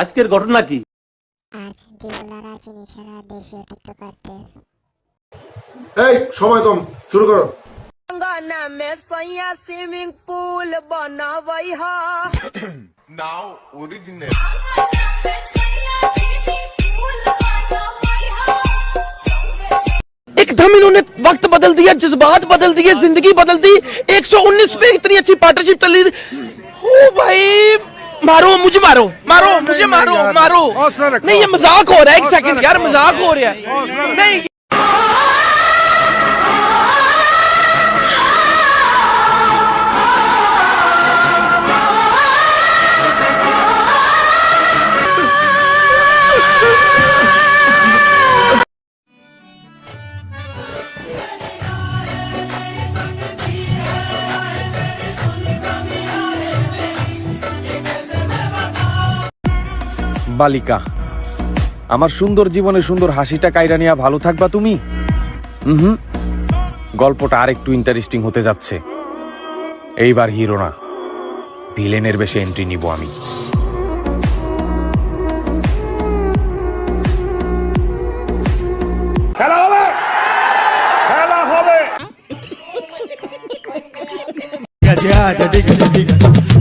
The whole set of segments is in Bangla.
আজকের ঘটনা কি আজ দিবলারা চিনি ছাড়া দেশীয় টিকটকারদের এই সময় কম শুরু করো गंगा में सैया स्विमिंग पूल बनावई हा now original एकदम इन्होंने वक्त बदल दिया जज्बात बदल दिए जिंदगी बदल दी 119 पे इतनी अच्छी पार्टनरशिप चल रही थी ओ भाई مارو مجھے مارو مارو مجھے مارو مارو۔ نہیں یہ مذاق ہو رہا ہے ایک سیکنڈ یار مذاق ہو رہا ہے۔ نہیں বালিকা। আমার সুন্দর জীবনে সুন্দর হাসিটা কাইরা নিয়া ভালো থাকবা তুমি? হুম গল্পটা আরেকটু ইন্টারেস্টিং হতে যাচ্ছে। এইবার হিরো না ভিলেনের বেশে এন্ট্রি নিব আমি।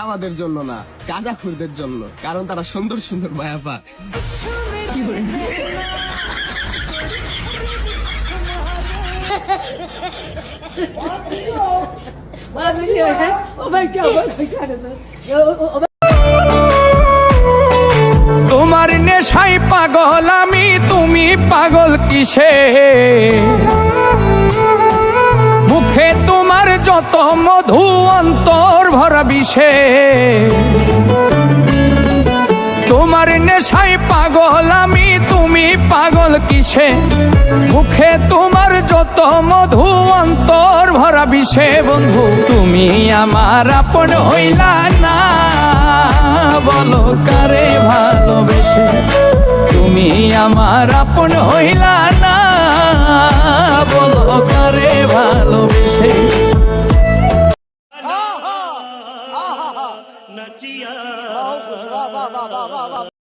আমাদের জন্য না গাঁজা খুরদের জন্য, কারণ তারা সুন্দর সুন্দর মায়া পায়। তোমার নেশাই পাগল আমি, তুমি পাগল কিসে? বিষে তোমার নেশাই পাগল আমি, তুমি পাগল কিসে? মুখে তোমার যত মধু অন্তর ভরা বিষে। বন্ধু, তুমি আমার আপন হইলা না, বলো কারে ভালোবেসে? তুমি আমার আপন হইলা না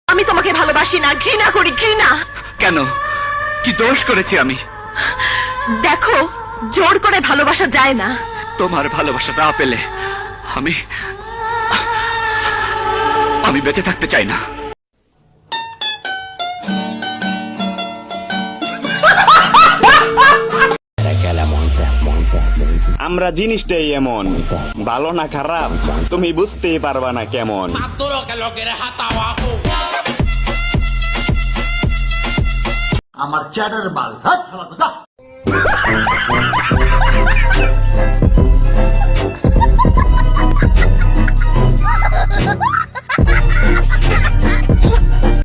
আমি তোমাকে ভালোবাসি না ঘৃণা করি ঘৃণা। কেন? কি দোষ করেছি আমি? দেখো জোর করে ভালোবাসা যায় না। তোমার ভালোবাসা না পেলে আমি আমি বেঁচে থাকতে চাই না। আমরা জিনিসটাই এমন। ভালো না খারাপ তুমি বুঝতেই পারবা না কেমন। আমার